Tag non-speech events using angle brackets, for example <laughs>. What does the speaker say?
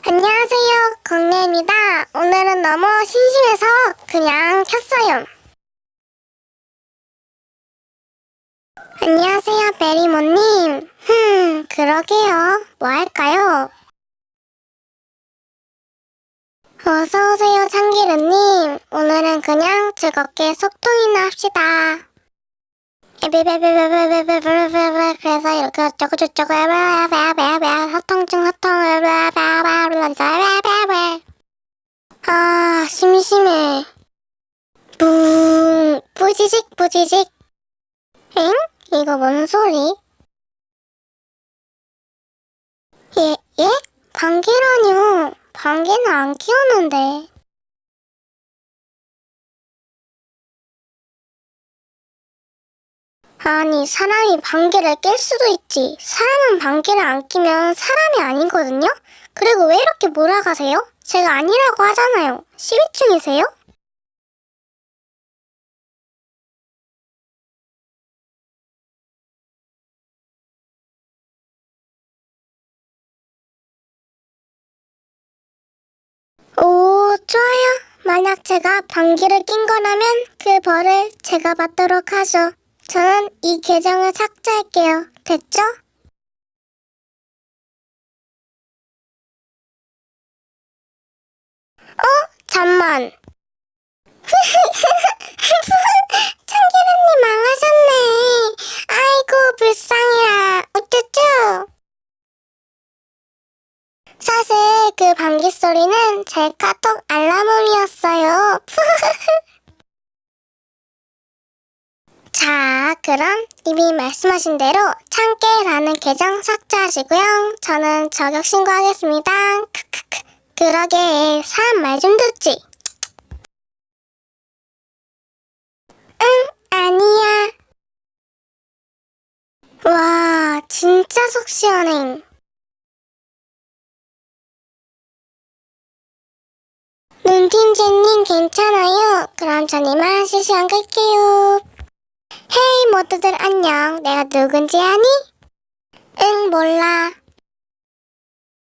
안녕하세요, 광래입니다. 오늘은 너무 심심해서 그냥 켰어요. 안녕하세요, 베리모님. 흠, 그러게요. 뭐 할까요? 어서오세요, 참기름님. 오늘은 그냥 즐겁게 소통이나 합시다. 에베베베베베베베베베베 그래서 이렇게 어쩌고 저쩌고 에베베베베베 소통중 소통 에베베베베베베베 아 심심해 뿡 뿌지직 뿌지직 엥? 이거 뭔 소리? 예? 예? 방귀라뇨 방귀는 안 키우는데 아니, 사람이 방귀를 낄 수도 있지. 사람은 방귀를 안 끼면 사람이 아니거든요? 그리고 왜 이렇게 몰아가세요? 제가 아니라고 하잖아요. 시위 중이세요? 오, 좋아요. 만약 제가 방귀를 낀 거라면 그 벌을 제가 받도록 하죠. 저는 이 계정을 삭제할게요. 됐죠? 잠만. <laughs> 참기름님 망하셨네. 아이고, 불쌍해라. 어쩌죠? 사실 그 방귀 소리는 제 카톡 알람음이었어요. <laughs> 자, 그럼 이미 말씀하신 대로 참깨라는 계정 삭제하시고요. 저는 저격 신고하겠습니다. 크크크. 그러게 사람 말 좀 듣지. 응, 아니야. 와, 진짜 속 시원해. 눈팀제님 괜찮아요? 그럼 전 이만 실시간 끌게요. 헤이 모두들 안녕. 내가 누군지 아니? 응 몰라.